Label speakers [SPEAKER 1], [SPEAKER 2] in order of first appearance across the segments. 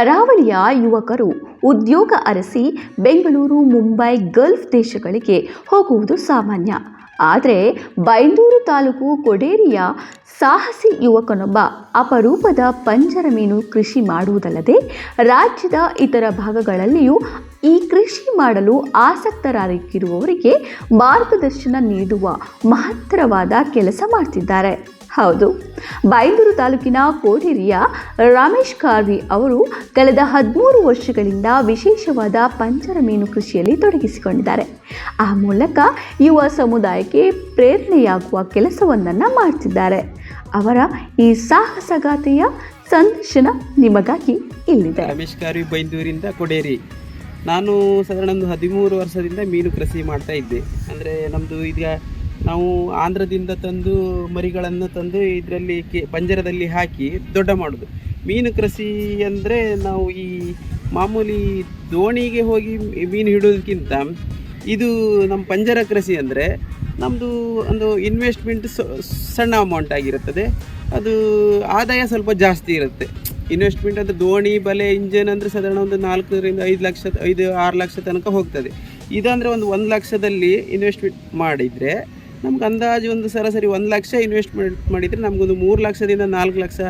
[SPEAKER 1] ಕರಾವಳಿಯ ಯುವಕರು ಉದ್ಯೋಗ ಅರಸಿ ಬೆಂಗಳೂರು, ಮುಂಬೈ, ಗಲ್ಫ್ ದೇಶಗಳಿಗೆ ಹೋಗುವುದು ಸಾಮಾನ್ಯ. ಆದರೆ ಬೈಂದೂರು ತಾಲೂಕು ಕೊಡೇರಿಯ ಸಾಹಸಿ ಯುವಕನೊಬ್ಬ ಅಪರೂಪದ ಪಂಜರ ಮೀನು ಕೃಷಿ ಮಾಡುವುದಲ್ಲದೆ ರಾಜ್ಯದ ಇತರ ಭಾಗಗಳಲ್ಲಿಯೂ ಈ ಕೃಷಿ ಮಾಡಲು ಆಸಕ್ತರಾಗಿರುವವರಿಗೆ ಮಾರ್ಗದರ್ಶನ ನೀಡುವ ಮಹತ್ತರವಾದ ಕೆಲಸ ಮಾಡ್ತಿದ್ದಾರೆ. ಹೌದು. ಬೈಂದೂರು ತಾಲೂಕಿನ ಕೋಟೇರಿಯ ರಮೇಶ್ ಕಾರ್ವಿ ಅವರು ಕಳೆದ ಹದಿಮೂರು ವರ್ಷಗಳಿಂದ ವಿಶೇಷವಾದ ಪಂಚರ ಮೀನು ಕೃಷಿಯಲ್ಲಿ ತೊಡಗಿಸಿಕೊಂಡಿದ್ದಾರೆ. ಆ ಮೂಲಕ ಯುವ ಸಮುದಾಯಕ್ಕೆ ಪ್ರೇರಣೆಯಾಗುವ ಕೆಲಸವೊಂದನ್ನು ಮಾಡ್ತಿದ್ದಾರೆ. ಅವರ ಈ ಸಾಹಸಗಾಥೆಯ ಸಂದರ್ಶನ ನಿಮಗಾಗಿ ಇಲ್ಲಿದೆ.
[SPEAKER 2] ರಮೇಶ್ ಕಾರ್ವಿ ಬೈಂದೂರಿಂದ ಕೊಡೇರಿ. ನಾನು ಸಾಧಾರಣ ಒಂದು ಹದಿಮೂರು ವರ್ಷದಿಂದ ಮೀನು ಕೃಷಿ ಮಾಡ್ತಾ ಇದ್ದೆ. ಅಂದರೆ ನಮ್ಮದು ಈಗ ನಾವು ಆಂಧ್ರದಿಂದ ತಂದು ಮರಿಗಳನ್ನು ತಂದು ಇದರಲ್ಲಿ ಕೆ ಪಂಜರದಲ್ಲಿ ಹಾಕಿ ದೊಡ್ಡ ಮಾಡೋದು. ಮೀನು ಕೃಷಿ ಅಂದರೆ ನಾವು ಈ ಮಾಮೂಲಿ ದೋಣಿಗೆ ಹೋಗಿ ಮೀನು ಹಿಡೋದಕ್ಕಿಂತ ಇದು ನಮ್ಮ ಪಂಜರ ಕೃಷಿ ಅಂದರೆ ನಮ್ಮದು ಒಂದು ಇನ್ವೆಸ್ಟ್ಮೆಂಟ್ ಸಣ್ಣ ಅಮೌಂಟ್ ಆಗಿರುತ್ತದೆ. ಅದು ಆದಾಯ ಸ್ವಲ್ಪ ಜಾಸ್ತಿ ಇರುತ್ತೆ. ಇನ್ವೆಸ್ಟ್ಮೆಂಟ್ ಅಂದರೆ ದೋಣಿ, ಬಲೆ, ಇಂಜನ್ ಅಂದರೆ ಸಾಧಾರಣ ಒಂದು ನಾಲ್ಕರಿಂದ ಐದು ಲಕ್ಷ, ಐದು ಆರು ಲಕ್ಷ ತನಕ ಹೋಗ್ತದೆ. ಇದಂದರೆ ಒಂದು ಒಂದು ಲಕ್ಷದಲ್ಲಿ ಇನ್ವೆಸ್ಟ್ಮೆಂಟ್ ಮಾಡಿದರೆ ನಮ್ಗೆ ಅಂದಾಜು ಒಂದು ಸರಾಸರಿ ಒಂದು ಲಕ್ಷ ಇನ್ವೆಸ್ಟ್ಮೆಂಟ್ ಮಾಡಿದರೆ ನಮಗೊಂದು ಮೂರು ಲಕ್ಷದಿಂದ ನಾಲ್ಕು ಲಕ್ಷ.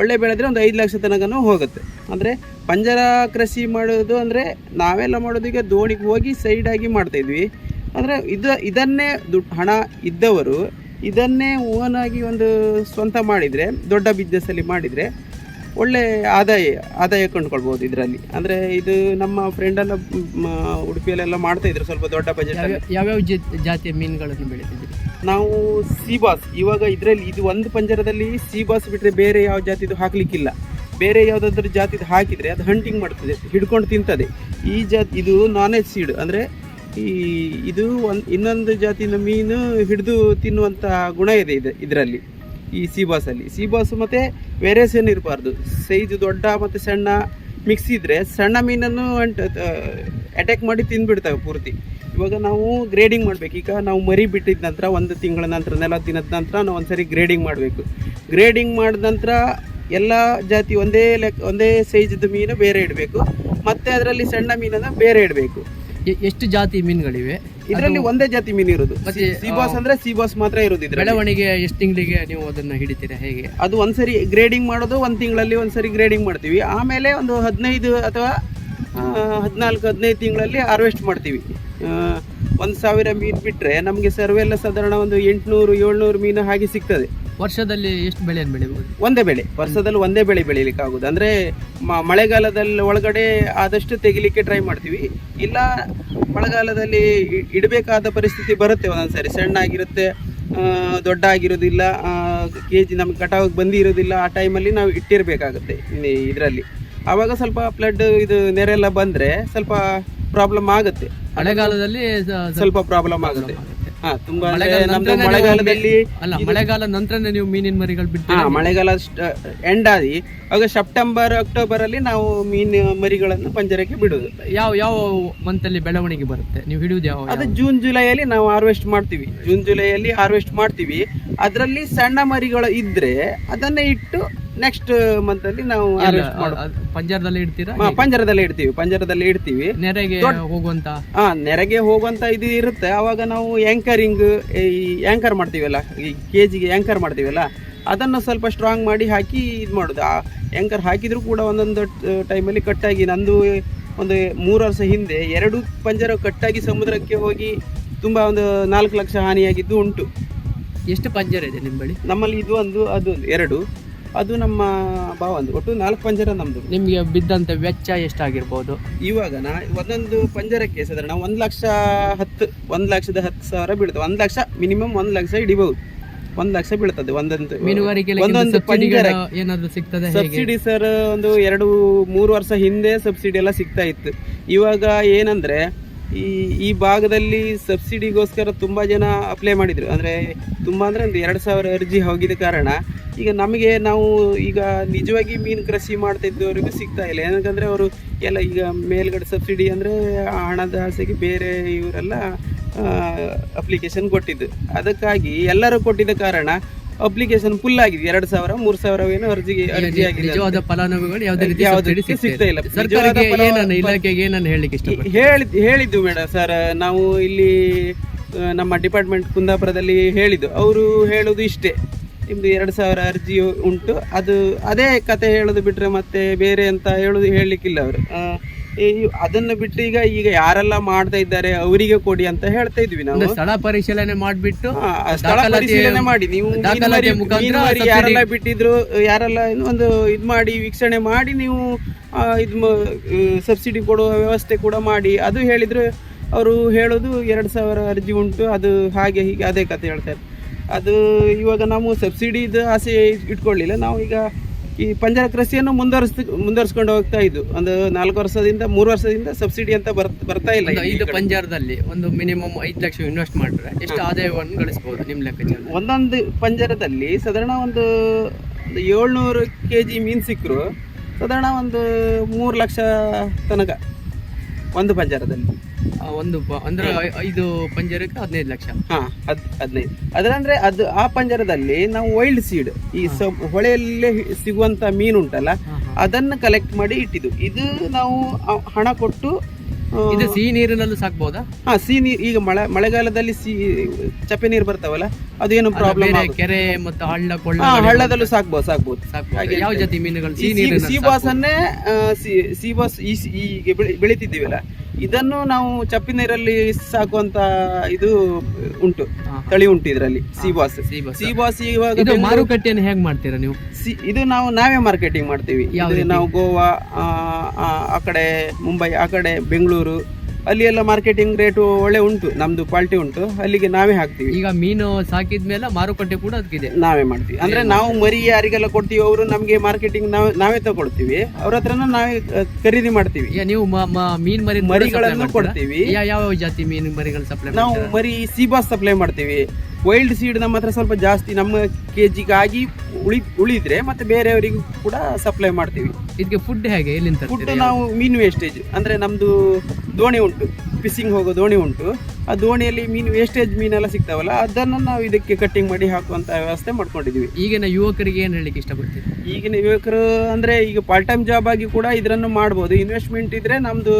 [SPEAKER 2] ಒಳ್ಳೆ ಬೆಳೆದರೆ ಒಂದು ಐದು ಲಕ್ಷ ತನಕನೂ ಹೋಗುತ್ತೆ. ಅಂದರೆ ಪಂಜರ ಕೃಷಿ ಮಾಡೋದು ಅಂದರೆ ನಾವೆಲ್ಲ ಮಾಡೋದು ಈಗ ದೋಣಿಗೆ ಹೋಗಿ ಸೈಡಾಗಿ ಮಾಡ್ತಾಯಿದ್ವಿ ಅಂದರೆ ಇದು, ಇದನ್ನೇ ದುಡ್ಡು ಹಣ ಇದ್ದವರು ಇದನ್ನೇ ಓನಾಗಿ ಒಂದು ಸ್ವಂತ ಮಾಡಿದರೆ, ದೊಡ್ಡ ಬಿಸ್ನೆಸ್ಸಲ್ಲಿ ಮಾಡಿದರೆ ಒಳ್ಳೆ ಆದಾಯ ಆದಾಯ ಕಂಡುಕೊಳ್ಬೋದು ಇದರಲ್ಲಿ. ಅಂದರೆ ಇದು ನಮ್ಮ ಫ್ರೆಂಡೆಲ್ಲ ಉಡುಪಿಯಲ್ಲೆಲ್ಲ ಮಾಡ್ತಾ ಇದ್ರು ಸ್ವಲ್ಪ ದೊಡ್ಡ ಬಜೆಟ್
[SPEAKER 3] ಯಾವ್ಯಾವ- ಜಾತಿಯ ಮೀನುಗಳನ್ನು ಬೆಳೀತಿದ್ದೀರಿ?
[SPEAKER 2] ನಾವು ಸೀಬಾಸ್ ಇವಾಗ ಇದರಲ್ಲಿ ಇದು ಒಂದು ಪಂಜರದಲ್ಲಿ ಸೀಬಾಸ್ ಬಿಟ್ಟರೆ ಬೇರೆ ಯಾವ ಜಾತಿದು ಹಾಕ್ಲಿಕ್ಕಿಲ್ಲ. ಬೇರೆ ಯಾವುದಾದ್ರೂ ಜಾತಿದು ಹಾಕಿದರೆ ಅದು ಹಂಟಿಂಗ್ ಮಾಡ್ತದೆ ಹಿಡ್ಕೊಂಡು ತಿಂತದೆ. ಈ ಜಾತಿ ಇದು ನಾನ್ ವೆಜ್ ಸೀಡ್ ಅಂದರೆ ಈ ಇದು ಒಂದು ಇನ್ನೊಂದು ಜಾತಿನ ಮೀನು ಹಿಡಿದು ತಿನ್ನುವಂಥ ಗುಣ ಇದೆ ಇದು ಇದರಲ್ಲಿ. ಈ ಸಿ ಬಾಸಲ್ಲಿ ಸಿ ಬಾಸ್ ಮತ್ತು ವೇರಿಯೇಷನ್ ಇರಬಾರ್ದು. ಸೈಜ್ ದೊಡ್ಡ ಮತ್ತು ಸಣ್ಣ ಮಿಕ್ಸ್ ಇದ್ದರೆ ಸಣ್ಣ ಮೀನನ್ನು ಅಂಟ್ ಅಟ್ಯಾಕ್ ಮಾಡಿ ತಿಂದುಬಿಡ್ತವೆ ಪೂರ್ತಿ. ಇವಾಗ ನಾವು ಗ್ರೇಡಿಂಗ್ ಮಾಡಬೇಕು. ಈಗ ನಾವು ಮರಿ ಬಿಟ್ಟಿದ ನಂತರ ಒಂದು ತಿಂಗಳ ನಂತರ, ನೆಲ ದಿನದ ನಂತರ ನಾವು ಒಂದ್ಸರಿ ಗ್ರೇಡಿಂಗ್ ಮಾಡಬೇಕು. ಗ್ರೇಡಿಂಗ್ ಮಾಡಿದ ನಂತರ ಎಲ್ಲ ಜಾತಿ ಒಂದೇ ಲೆಕ್ಕ ಒಂದೇ ಸೈಜ್ದು ಮೀನು ಬೇರೆ ಇಡಬೇಕು. ಮತ್ತೆ ಅದರಲ್ಲಿ ಸಣ್ಣ ಮೀನನ್ನು ಬೇರೆ ಇಡಬೇಕು.
[SPEAKER 3] ಎ- ಎಷ್ಟು ಜಾತಿ ಮೀನುಗಳಿವೆ?
[SPEAKER 2] ಇದರಲ್ಲಿ ಒಂದೇ ಜಾತಿ ಮೀನು ಇರೋದು.
[SPEAKER 3] ಮತ್ತೆ,
[SPEAKER 2] ಸಿಬಾಸ್ ಅಂದ್ರೆ ಸಿಬಾಸ್ ಮಾತ್ರ ಇರೋದು ಇದ್ರಲ್ಲಿ.
[SPEAKER 3] ಬೆಳವಣಿಗೆ ಎಷ್ಟು ತಿಂಗಳಿಗೆ ನೀವು ಅದನ್ನ ಹಿಡಿತೀರಾ ಹೇಗೆ?
[SPEAKER 2] ಅದು ಒಂದ್ಸರಿ ಗ್ರೇಡಿಂಗ್ ಮಾಡೋದು ಒಂದ್ ತಿಂಗಳಲ್ಲಿ ಒಂದ್ಸರಿ ಗ್ರೇಡಿಂಗ್ ಮಾಡ್ತೀವಿ. ಆಮೇಲೆ ಒಂದು ಹದಿನೈದು ಅಥವಾ ಹದಿನಾಲ್ಕು ಹದಿನೈದು ತಿಂಗಳಲ್ಲಿ ಹಾರ್ವೆಸ್ಟ್ ಮಾಡ್ತೀವಿ. ಒಂದು ಸಾವಿರ ಮೀನು ಬಿಟ್ಟರೆ ನಮಗೆ ಸರ್ವೆಲ್ಲ ಸಾಧಾರಣ ಒಂದು ಎಂಟುನೂರು ಏಳ್ನೂರು ಮೀನು ಹಾಗೆ ಸಿಗ್ತದೆ.
[SPEAKER 3] ವರ್ಷದಲ್ಲಿ ಎಷ್ಟು ಬೆಳೆ ಬೆಳಿಬಹುದು
[SPEAKER 2] ಒಂದೇ ಬೆಳೆ. ವರ್ಷದಲ್ಲಿ ಒಂದೇ ಬೆಳೆ ಬೆಳಿಲಿಕ್ಕೆ ಆಗುದು ಅಂದರೆ ಮಳೆಗಾಲದಲ್ಲಿ ಒಳಗಡೆ ಆದಷ್ಟು ತೆಗಿಲಿಕ್ಕೆ ಟ್ರೈ ಮಾಡ್ತೀವಿ. ಇಲ್ಲ ಮಳೆಗಾಲದಲ್ಲಿ ಇಡಬೇಕಾದ ಪರಿಸ್ಥಿತಿ ಬರುತ್ತೆ ಒಂದೊಂದ್ಸರಿ. ಸಣ್ಣ ಆಗಿರುತ್ತೆ ದೊಡ್ಡ ಆಗಿರೋದಿಲ್ಲ ಕೆ ಜಿ ನಮ್ಗೆ ಕಟಾವಿಗೆ ಬಂದಿರೋದಿಲ್ಲ ಆ ಟೈಮಲ್ಲಿ ನಾವು ಇಟ್ಟಿರಬೇಕಾಗುತ್ತೆ ಇದರಲ್ಲಿ. ಆವಾಗ ಸ್ವಲ್ಪ ಫ್ಲಡ್ ಇದು ನೆರೆಲ್ಲ ಬಂದರೆ ಸ್ವಲ್ಪ ಪ್ರಾಬ್ಲಮ್ ಆಗುತ್ತೆ.
[SPEAKER 3] ಮಳೆಗಾಲದಲ್ಲಿ
[SPEAKER 2] ಸ್ವಲ್ಪ ಪ್ರಾಬ್ಲಮ್ ಆಗುತ್ತೆ. ತುಂಬಾ ನಮ್ದು ಮಳೆಗಾಲದಲ್ಲಿ
[SPEAKER 3] ಅಲ್ಲ ಮಳೆಗಾಲ ನಂತರನೇ ನೀವು ಮೀನಿನ ಮರಿಗಳು ಬಿಟ್ಟು
[SPEAKER 2] ಮಳೆಗಾಲ ಎಂಡ್ ಆದಿ ಆಗ ಸೆಪ್ಟೆಂಬರ್ ಅಕ್ಟೋಬರ್ ಅಲ್ಲಿ ನಾವು ಮೀನು ಮರಿಗಳನ್ನು ಪಂಜರಕ್ಕೆ ಬಿಡುದು.
[SPEAKER 3] ಯಾವ ಯಾವ ಮಂತ್ ಅಲ್ಲಿ ಬೆಳವಣಿಗೆ ಬರುತ್ತೆ? ನೀವು ಹಿಡಿಯುವುದು ಯಾವ
[SPEAKER 2] ಅದು ಜೂನ್ ಜುಲೈ ಅಲ್ಲಿ ನಾವು ಹಾರ್ವೆಸ್ಟ್ ಮಾಡ್ತೀವಿ. ಜೂನ್ ಜುಲೈಯಲ್ಲಿ ಹಾರ್ವೆಸ್ಟ್ ಮಾಡ್ತೀವಿ. ಅದರಲ್ಲಿ ಸಣ್ಣ ಮರಿಗಳು ಇದ್ರೆ ಅದನ್ನೇ ಇಟ್ಟು ನೆಕ್ಸ್ಟ್ ಮಂತ್ ಅಲ್ಲಿ ನಾವು
[SPEAKER 3] ಪಂಜರದಲ್ಲಿ ಇಡ್ತೀರಾ?
[SPEAKER 2] ಪಂಜರದಲ್ಲಿ ಪಂಜರದಲ್ಲೇ ಇಡ್ತೀವಿ ಪಂಜರದಲ್ಲೇ ಇಡ್ತೀವಿ.
[SPEAKER 3] ನೆರೆಗೆ ಹೋಗುವಂತ?
[SPEAKER 2] ಹಾ ನೆರೆಗೆ ಹೋಗುವಂತ ಇದು ಇರುತ್ತೆ. ಅವಾಗ ನಾವು ಆಂಕರಿಂಗ್ ಈ ಆಂಕರ್ ಮಾಡ್ತೀವಲ್ಲ ಈ ಕೆಜಿಗೆ ಆಂಕರ್ ಮಾಡ್ತೀವಲ್ಲ ಅದನ್ನು ಸ್ವಲ್ಪ ಸ್ಟ್ರಾಂಗ್ ಮಾಡಿ ಹಾಕಿ ಇದು ಮಾಡೋದು. ಆ ಆಂಕರ್ ಹಾಕಿದ್ರು ಕೂಡ ಒಂದೊಂದು ಟೈಮಲ್ಲಿ ಕಟ್ಟಾಗಿ ನಂದು ಒಂದು ಮೂರು ವರ್ಷ ಹಿಂದೆ ಎರಡು ಪಂಜರ ಕಟ್ಟಾಗಿ ಸಮುದ್ರಕ್ಕೆ ಹೋಗಿ ತುಂಬ ಒಂದು ನಾಲ್ಕು ಲಕ್ಷ ಹಾನಿಯಾಗಿದ್ದು ಉಂಟು.
[SPEAKER 3] ಎಷ್ಟು ಪಂಜರ ಇದೆ ನಿಮ್ಮ ಬಳಿ?
[SPEAKER 2] ನಮ್ಮಲ್ಲಿ ಇದು ಒಂದು ಅದು ಒಂದು ಎರಡು. ಅದು ನಮ್ಮ ಭಾವಂದು ಒಟ್ಟು ನಾಲ್ಕು ಪಂಜರ ನಮ್ಮದು
[SPEAKER 3] ನಿಮ್ಗೆ ಬಿದ್ದಂತ ವೆಚ್ಚ ಎಷ್ಟಾಗಿರ್ಬೋದು?
[SPEAKER 2] ಇವಾಗ ನಾ ಒಂದೊಂದು ಪಂಜರಕ್ಕೆ ಸಾಧಾರಣ ಒಂದು ಲಕ್ಷ ಹತ್ತು ಒಂದು ಲಕ್ಷದ ಹತ್ತು ಸಾವಿರ ಬೀಳ್ತದೆ ಒಂದು ಲಕ್ಷ ಮಿನಿಮಮ್ ಒಂದು ಲಕ್ಷ ಹಿಡಿಬಹುದು ಒಂದು ಲಕ್ಷ ಬೀಳ್ತದೆ ಒಂದೊಂದು
[SPEAKER 3] ಮೀನುಗಾರಿಕೆ
[SPEAKER 2] ಒಂದೊಂದು ಪಂಜರ
[SPEAKER 3] ಏನಾದ್ರು ಸಿಗ್ತದೆ
[SPEAKER 2] ಸಬ್ಸಿಡಿ ಸರ್ ಒಂದು ಎರಡು ಮೂರು ವರ್ಷ ಹಿಂದೆ ಸಬ್ಸಿಡಿ ಎಲ್ಲ ಸಿಗ್ತಾ ಇತ್ತು. ಇವಾಗ ಏನಂದ್ರೆ ಈ ಈ ಭಾಗದಲ್ಲಿ ಸಬ್ಸಿಡಿಗೋಸ್ಕರ ತುಂಬ ಜನ ಅಪ್ಲೈ ಮಾಡಿದರು. ಅಂದರೆ ತುಂಬ ಅಂದರೆ ಒಂದು ಎರಡು ಸಾವಿರ ಅರ್ಜಿ ಹೋಗಿದ ಕಾರಣ ಈಗ ನಮಗೆ ನಾವು ಈಗ ನಿಜವಾಗಿ ಮೀನು ಕೃಷಿ ಮಾಡ್ತಾ ಇದ್ದವರಿಗೂ ಸಿಗ್ತಾ ಇಲ್ಲ. ಏನಕ್ಕಂದರೆ ಅವರು ಎಲ್ಲ ಈಗ ಮೇಲ್ಗಡೆ ಸಬ್ಸಿಡಿ ಅಂದರೆ ಹಣದ ಆಸೆಗೆ ಬೇರೆ ಇವರೆಲ್ಲ ಅಪ್ಲಿಕೇಶನ್ ಕೊಟ್ಟಿದ್ದು. ಅದಕ್ಕಾಗಿ ಎಲ್ಲರೂ ಕೊಟ್ಟಿದ್ದ ಕಾರಣ ಅಪ್ಲಿಕೇಶನ್ ಫುಲ್ ಆಗಿದೆ. ಎರಡು ಸಾವಿರ ಮೂರು ಸಾವಿರ ಏನೋ ಅರ್ಜಿಗೆ ಅರ್ಜಿ ಆಗಿದೆ
[SPEAKER 3] ನಿಜವಾದ ಫಲಾನುಭವಿಗಳು ಯಾವುದೇ ರೀತಿ
[SPEAKER 2] ಯಾವುದೇ ಸಿಗ್ತಾ ಇಲ್ಲ.
[SPEAKER 3] ಇಲ್ಲ. ಸರ್ಕಾರಕ್ಕೆ ಏನನ್ನ ಇಲಾಖೆಗೆ ಏನನ್ನ ಹೇಳಲಿಕ್ಕೆ ಇಷ್ಟ
[SPEAKER 2] ಹೇಳಿ ಹೇಳಿದ್ದು ಮೇಡಮ್ ಸರ್ ನಾವು ಇಲ್ಲಿ ನಮ್ಮ ಡಿಪಾರ್ಟ್ಮೆಂಟ್ ಕುಂದಾಪುರದಲ್ಲಿ ಹೇಳಿದ್ದು. ಅವರು ಹೇಳೋದು ಇಷ್ಟೇ. ನಿಮ್ದು ಎರಡು ಸಾವಿರ ಅರ್ಜಿ ಉಂಟು. ಅದು ಅದೇ ಕತೆ ಹೇಳೋದು ಬಿಟ್ರೆ ಮತ್ತೆ ಬೇರೆ ಅಂತ ಹೇಳೋದು ಹೇಳಲಿಕ್ಕಿಲ್ಲ ಅವರು. ಅದನ್ನು ಬಿಟ್ಟು ಈಗ ಈಗ ಯಾರೆಲ್ಲ ಮಾಡ್ತಾ ಇದ್ದಾರೆ ಅವರಿಗೆ ಕೊಡಿ ಅಂತ ಹೇಳ್ತಾ ಇದ್ವಿ ನಾವು.
[SPEAKER 3] ಸ್ಥಳ ಪರಿಶೀಲನೆ ಮಾಡಿಬಿಟ್ಟು
[SPEAKER 2] ಸ್ಥಳ ಪರಿಶೀಲನೆ ಮಾಡಿ. ನೀವು ಯಾರೆಲ್ಲ ಬಿಟ್ಟಿದ್ರು ಯಾರೆಲ್ಲ ಒಂದು ಇದು ಮಾಡಿ ವೀಕ್ಷಣೆ ಮಾಡಿ ನೀವು ಇದು ಸಬ್ಸಿಡಿ ಕೊಡುವ ವ್ಯವಸ್ಥೆ ಕೂಡ ಮಾಡಿ. ಅದು ಹೇಳಿದ್ರು ಅವರು ಹೇಳೋದು ಎರಡು ಸಾವಿರ ಅರ್ಜಿ ಉಂಟು ಅದು ಹಾಗೆ ಹೀಗೆ ಅದೇ ಕತೆ ಹೇಳ್ತಾರೆ ಅದು ಇವಾಗ ನಾವು ಸಬ್ಸಿಡಿದು ಆಸೆ ಇಟ್ಕೊಳ್ಳಿಲ್ಲ. ನಾವು ಈಗ ಈ ಪಂಜರ ಕೃಷಿಯನ್ನು ಮುಂದುವರಿಸ್ ಮುಂದುವರಿಸ್ಕೊಂಡು ಹೋಗ್ತಾ ಇದ್ದು. ಒಂದು ನಾಲ್ಕು ವರ್ಷದಿಂದ ಮೂರು ವರ್ಷದಿಂದ ಸಬ್ಸಿಡಿ ಅಂತ ಬರ್ ಬರ್ತಾ ಇಲ್ಲ
[SPEAKER 3] ಒಂದು ಐದು ಪಂಜರದಲ್ಲಿ ಒಂದು ಮಿನಿಮಮ್ ಐದು ಲಕ್ಷ ಇನ್ವೆಸ್ಟ್ ಮಾಡಿದ್ರೆ ಎಷ್ಟು ಆದಾಯವನ್ನು ಗಳಿಸಬಹುದು ನಿಮ್ ಲೆಕ್ಕಾಚಾರ
[SPEAKER 2] ಒಂದೊಂದು ಪಂಜರದಲ್ಲಿ ಸಾಧಾರಣ ಒಂದು ಏಳ್ನೂರು ಕೆ ಜಿ ಮೀನು ಸಿಕ್ಕರು ಸಾಧಾರಣ ಒಂದು ಮೂರು ಲಕ್ಷ ತನಕ ಒಂದು ಪಂಜರದಲ್ಲಿ.
[SPEAKER 3] ಒಂದು ಅಂದ್ರೆ ಐದು ಪಂಜರಕ್ಕೆ ಹದಿನೈದು ಲಕ್ಷ.
[SPEAKER 2] ಹಾ ಹದ್ ಹದಿನೈದು. ಅದರಂದ್ರೆ ಅದು ಆ ಪಂಜರದಲ್ಲಿ ನಾವು ವೈಲ್ಡ್ ಸೀಡ್ ಈ ಸ ಹೊಳೆಯಲ್ಲೇ ಸಿಗುವಂತ ಮೀನು ಉಂಟಲ್ಲ ಅದನ್ನು ಕಲೆಕ್ಟ್ ಮಾಡಿ ಇಟ್ಟಿದ್ದು. ಇದು ನಾವು ಹಣ ಕೊಟ್ಟು
[SPEAKER 3] ಇದು ಸಿಹಿ ನೀರಿನಲ್ಲೂ ಸಾಕ್ಬೋದಾ?
[SPEAKER 2] ಹಾ ಸಿಹಿ ನೀರು ಈಗ ಮಳೆ ಮಳೆಗಾಲದಲ್ಲಿ ಸಿಹಿ ಚಪ್ಪೆ ನೀರು ಬರ್ತಾವಲ್ಲ ಅದೇನು ಪ್ರಾಬ್ಲಮ್
[SPEAKER 3] ಕೆರೆ ಮತ್ತು ಹಳ್ಳ ಕೊಳ್ಳ
[SPEAKER 2] ಹಳ್ಳದಲ್ಲೂ ಸಾಕ್ಬೋದು ಸಾಕ್ಬೋದು.
[SPEAKER 3] ಯಾವ ಜಾತಿ ಮೀನುಗಳು
[SPEAKER 2] ಈ
[SPEAKER 3] ಸಿಹಿ
[SPEAKER 2] ಸಿ-
[SPEAKER 3] ನೀರಿನ
[SPEAKER 2] ಸಿ ಬಾಸನ್ನೇ ಆ, ಸಿ- ಸಿ ಬಾಸ್ ಈ ಬೆಳಿತಿದ್ದೀವಲ್ಲ ಇದನ್ನು ನಾವು ಚಪ್ಪಿ ನೀರಲ್ಲಿ ಸಾಕುವಂತ ಇದು ಉಂಟು ತಳಿ ಉಂಟು ಇದರಲ್ಲಿ ಸಿಬಾಸ್ ಸಿಬಾಸ್
[SPEAKER 3] ಸಿ ಬಾಸ್.
[SPEAKER 2] ಇವಾಗ
[SPEAKER 3] ಇದು ಮಾರುಕಟ್ಟೆಯನ್ನು ಹೇಗೆ ಮಾಡ್ತೀರಾ ನೀವು
[SPEAKER 2] ಸಿ- ಇದು ನಾವು ನಾವೇ ಮಾರ್ಕೆಟಿಂಗ್ ಮಾಡ್ತೀವಿ
[SPEAKER 3] ಯಾವ
[SPEAKER 2] ಇದು
[SPEAKER 3] ರೀತಿ?
[SPEAKER 2] ನಾವು ಗೋವಾ ಆ, ಆ ಆ ಕಡೆ ಮುಂಬೈ ಆ ಕಡೆ ಬೆಂಗಳೂರು ಅಲ್ಲಿ ಎಲ್ಲ ಮಾರ್ಕೆಟಿಂಗ್ ರೇಟು ಒಳ್ಳೆ ಉಂಟು ನಮ್ದು ಕ್ವಾಲಿಟಿ ಉಂಟು ಅಲ್ಲಿಗೆ ನಾವೇ ಹಾಕ್ತೀವಿ.
[SPEAKER 3] ಈಗ ಮೀನು ಸಾಕಿದ್ಮೇಲೆ ಮಾರುಕಟ್ಟೆ ಕೂಡ ಅದಕ್ಕಿದೆ.
[SPEAKER 2] ನಾವೇ ಮಾಡ್ತೀವಿ. ಅಂದ್ರೆ ನಾವು ಮರಿ ಯಾರಿಗೆಲ್ಲ ಕೊಡ್ತೀವಿ ಅವರು ನಮಗೆ ಮಾರ್ಕೆಟಿಂಗ್ ನಾವೇ ನಾವೇ ತಗೊಳ್ತೀವಿ. ಅವ್ರ ಹತ್ರನ ನಾವೇ ಖರೀದಿ ಮಾಡ್ತೀವಿ.
[SPEAKER 3] ಈಗ ನೀವು ಮ- ಮ- ಮೀನ್ ಮರಿ
[SPEAKER 2] ಮರಿಗಳನ್ನು ಕೊಡ್ತೀವಿ.
[SPEAKER 3] ಯಾವ ಯಾವ ಜಾತಿ ಮೀನು ಮರಿಗಳು ಸಪ್ಲೈ
[SPEAKER 2] ನಾವು ಮರಿ ಸೀಬಾಸ್ ಸಪ್ಲೈ ಮಾಡ್ತೀವಿ. ವೈಲ್ಡ್ ಸೀಡ್ ನಮ್ಮ ಹತ್ರ ಸ್ವಲ್ಪ ಜಾಸ್ತಿ ನಮ್ಮ ಕೆ ಜಿಗಾಗಿ ಉಳಿ ಉಳಿದ್ರೆ ಮತ್ತೆ ಬೇರೆಯವರಿಗೂ ಕೂಡ ಸಪ್ಲೈ ಮಾಡ್ತೀವಿ.
[SPEAKER 3] ಇದಕ್ಕೆ ಫುಡ್ ಹೇಗೆ ಎಲ್ಲಿಂದ
[SPEAKER 2] ಫುಡ್? ನಾವು ಮೀನು ವೇಸ್ಟೇಜ್ ಅಂದ್ರೆ ನಮ್ದು ದೋಣಿ ಉಂಟು ಫಿಶಿಂಗ್ ಹೋಗೋ ದೋಣಿ ಉಂಟು. ಆ ದೋಣಿಯಲ್ಲಿ ಮೀನು ವೇಸ್ಟೇಜ್ ಮೀನೆಲ್ಲ ಸಿಗ್ತಾವಲ್ಲ ಅದನ್ನು ನಾವು ಇದಕ್ಕೆ ಕಟ್ಟಿಂಗ್ ಮಾಡಿ ಹಾಕುವಂತ ವ್ಯವಸ್ಥೆ ಮಾಡ್ಕೊಂಡಿದೀವಿ
[SPEAKER 3] ಈಗಿನ ಯುವಕರಿಗೆ ಏನು ಹೇಳಲಿಕ್ಕೆ ಇಷ್ಟಪಡ್ತೀವಿ
[SPEAKER 2] ಈಗಿನ ಯುವಕರು ಅಂದ್ರೆ ಈಗ ಪಾರ್ಟ್ ಟೈಮ್ ಜಾಬ್ ಆಗಿ ಕೂಡ ಇದನ್ನು ಮಾಡ್ಬೋದು. ಇನ್ವೆಸ್ಟ್ಮೆಂಟ್ ಇದ್ರೆ ನಮ್ದು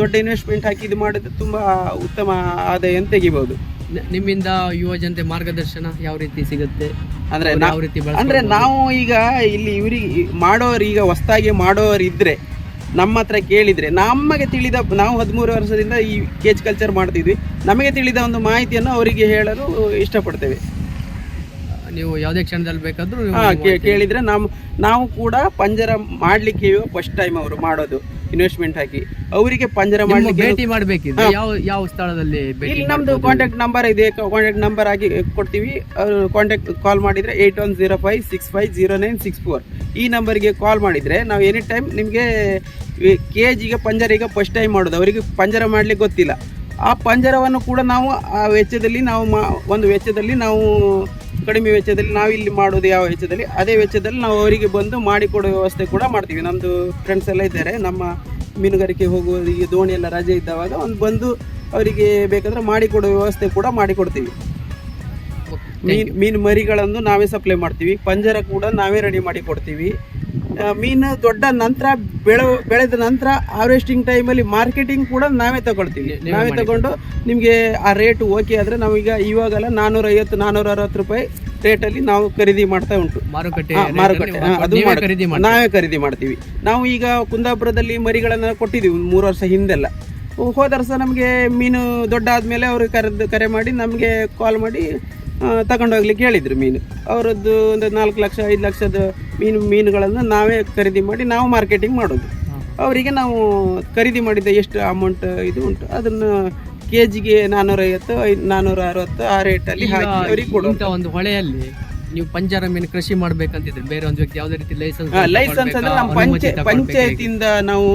[SPEAKER 2] ದೊಡ್ಡ ಇನ್ವೆಸ್ಟ್ಮೆಂಟ್ ಹಾಕಿ ಇದು ಮಾಡಿದ್ರೆ ತುಂಬಾ ಉತ್ತಮ ಆದಾಯ
[SPEAKER 3] ತೆಗಿಬೋದು. ನಿಮ್ಮಿಂದ ಯುವ ಜನತೆ ಮಾರ್ಗದರ್ಶನ ಯಾವ ರೀತಿ ಸಿಗುತ್ತೆ?
[SPEAKER 2] ಅಂದ್ರೆ
[SPEAKER 3] ಯಾವ ರೀತಿ
[SPEAKER 2] ಅಂದ್ರೆ ನಾವು ಈಗ ಇಲ್ಲಿ ಇವರಿಗೆ ಮಾಡೋರು ಈಗ ಹೊಸ್ದಾಗಿ ಮಾಡೋರು ಇದ್ರೆ ನಮ್ಮ ಹತ್ರ ಕೇಳಿದ್ರೆ ನಮಗೆ ತಿಳಿದ ನಾವು ಹದಿಮೂರು ವರ್ಷದಿಂದ ಈ ಕೇಜ್ ಕಲ್ಚರ್ ಮಾಡ್ತಿದ್ವಿ. ನಮಗೆ ತಿಳಿದ ಒಂದು ಮಾಹಿತಿಯನ್ನು ಅವರಿಗೆ ಹೇಳಲು ಇಷ್ಟಪಡ್ತೇವೆ.
[SPEAKER 3] ನೀವು ಯಾವುದೇ ಕ್ಷಣದಲ್ಲಿ ಬೇಕಾದರೂ
[SPEAKER 2] ಕೇಳಿದರೆ ನಾವು ನಾವು ಕೂಡ ಪಂಜರ ಮಾಡಲಿಕ್ಕೆ ಫಸ್ಟ್ ಟೈಮ್ ಅವರು ಮಾಡೋದು. ಇನ್ವೆಸ್ಟ್ಮೆಂಟ್ ಹಾಕಿ. ಅವರಿಗೆ ಪಂಜರ
[SPEAKER 3] ಮಾಡಿ
[SPEAKER 2] ಮಾಡ್ಲಿಕ್ಕೆ
[SPEAKER 3] ಭೇಟಿ ಯಾವ ಯಾವ ಸ್ಥಳದಲ್ಲಿ
[SPEAKER 2] ಇಲ್ಲಿ ನಮ್ದು? ಕಾಂಟ್ಯಾಕ್ಟ್ ನಂಬರ್ ಇದೆ. ಕಾಂಟ್ಯಾಕ್ಟ್ ನಂಬರ್ ಆಗಿ ಕೊಡ್ತೀವಿ. ಅವರು ಕಾಂಟ್ಯಾಕ್ಟ್ ಕಾಲ್ ಮಾಡಿದ್ರೆ eight one zero five six five zero nine six four ಈ ನಂಬರ್ಗೆ ಕಾಲ್ ಮಾಡಿದ್ರೆ ನಾವು ಎನಿ ಟೈಮ್ ನಿಮಗೆ ಕೆ ಜಿಗೆ ಈಗ ಫಸ್ಟ್ ಟೈಮ್ ಮಾಡೋದು. ಅವರಿಗೆ ಪಂಜರ ಮಾಡ್ಲಿಕ್ಕೆ ಗೊತ್ತಿಲ್ಲ. ಆ ಪಂಜರವನ್ನು ಕೂಡ ನಾವು ಆ ವೆಚ್ಚದಲ್ಲಿ ನಾವು ಮಾ ಒಂದು ವೆಚ್ಚದಲ್ಲಿ ನಾವು ಕಡಿಮೆ ವೆಚ್ಚದಲ್ಲಿ ನಾವು ಇಲ್ಲಿ ಮಾಡೋದು ಯಾವ ವೆಚ್ಚದಲ್ಲಿ ಅದೇ ವೆಚ್ಚದಲ್ಲಿ ನಾವು ಅವರಿಗೆ ಬಂದು ಮಾಡಿಕೊಡೋ ವ್ಯವಸ್ಥೆ ಕೂಡ ಮಾಡ್ತೀವಿ. ನಮ್ಮದು ಫ್ರೆಂಡ್ಸ್ ಎಲ್ಲ ಇದ್ದಾರೆ ನಮ್ಮ ಮೀನುಗಾರಿಕೆ ಹೋಗುವ ಈ ದೋಣಿ ಎಲ್ಲ ರಜೆ ಇದ್ದಾವಾಗ ಒಂದು ಬಂದು ಅವರಿಗೆ ಬೇಕಾದರೆ ಮಾಡಿಕೊಡೋ ವ್ಯವಸ್ಥೆ ಕೂಡ ಮಾಡಿಕೊಡ್ತೀವಿ. ಮೀನು ಮೀನು ಮರಿಗಳನ್ನು ನಾವೇ ಸಪ್ಲೈ ಮಾಡ್ತೀವಿ ಪಂಜರ ಕೂಡ ನಾವೇ ರೆಡಿ ಮಾಡಿ ಕೊಡ್ತೀವಿ ಮೀನು ದೊಡ್ಡ ನಂತರ ಬೆಳೆ ಬೆಳೆದ ನಂತರ ಹಾರ್ವೆಸ್ಟಿಂಗ್ ಟೈಮಲ್ಲಿ ಮಾರ್ಕೆಟಿಂಗ್ ಕೂಡ ನಾವೇ ತಗೊಳ್ತೀವಿ.
[SPEAKER 3] ನಾವೇ
[SPEAKER 2] ತಗೊಂಡು ನಿಮಗೆ ಆ ರೇಟ್ ಓಕೆ ಆದರೆ ನಾವೀಗ ಇವಾಗೆಲ್ಲ ನಾನ್ನೂರ ಐವತ್ತು ನಾನ್ನೂರ ಅರವತ್ತು ರೂಪಾಯಿ ರೇಟಲ್ಲಿ ನಾವು ಖರೀದಿ ಮಾಡ್ತಾ ಉಂಟು.
[SPEAKER 3] ಮಾರುಕಟ್ಟೆ
[SPEAKER 2] ಮಾರುಕಟ್ಟೆ. ಅದು
[SPEAKER 3] ನೀವೇ ಖರೀದಿ ಮಾಡಿ
[SPEAKER 2] ನಾವೇ ಖರೀದಿ ಮಾಡ್ತೀವಿ. ನಾವು ಈಗ ಕುಂದಾಪುರದಲ್ಲಿ ಮರಿಗಳನ್ನು ಕೊಟ್ಟಿದ್ದೀವಿ ಒಂದು ಮೂರು ವರ್ಷ ಹಿಂದೆಲ್ಲ. ಹೋದ ವರ್ಷ ನಮಗೆ ಮೀನು ದೊಡ್ಡ ಆದಮೇಲೆ ಅವರು ಕರೆದು ಕರೆ ಮಾಡಿ ನಮಗೆ ಕಾಲ್ ಮಾಡಿ ತಗೊಂಡು ಹೋಗ್ಲಿಕ್ಕೆ ಹೇಳಿದ್ರು ಮೀನು. ಅವರದ್ದು ಒಂದು ನಾಲ್ಕು ಲಕ್ಷ ಐದು ಲಕ್ಷದ ಮೀನು ಮೀನುಗಳನ್ನು ನಾವೇ ಖರೀದಿ ಮಾಡಿ ನಾವು ಮಾರ್ಕೆಟಿಂಗ್ ಮಾಡೋದು. ಅವರಿಗೆ ನಾವು ಖರೀದಿ ಮಾಡಿದ ಎಷ್ಟು ಅಮೌಂಟ್ ಇದು ಉಂಟು. ಅದನ್ನು ಕೆ ಜಿಗೆ ನಾನ್ನೂರೈವತ್ತು ಐದು ನಾನ್ನೂರ ಅರವತ್ತು ಆ ರೇಟಲ್ಲಿ ಹಾಕಿ ಅವರಿಗೆ
[SPEAKER 3] ಕೊಡುವಂಥ ಒಂದು ಹೊಳೆಯಲ್ಲಿ ನೀವು ಪಂಜರ ಮೀನು ಕೃಷಿ ಮಾಡ್ಬೇಕಂತಿದ್ರೆ ಬೇರೆ ಒಂದು ವ್ಯಕ್ತಿ ಯಾವುದೇ ರೀತಿ ಲೈಸೆನ್ಸ್
[SPEAKER 2] ಲೈಸೆನ್ಸ್ ಅಂದ್ರೆ ನಮ್ಮ ಪಂಚೆ ಪಂಚಾಯತಿಯಿಂದ ನಾವು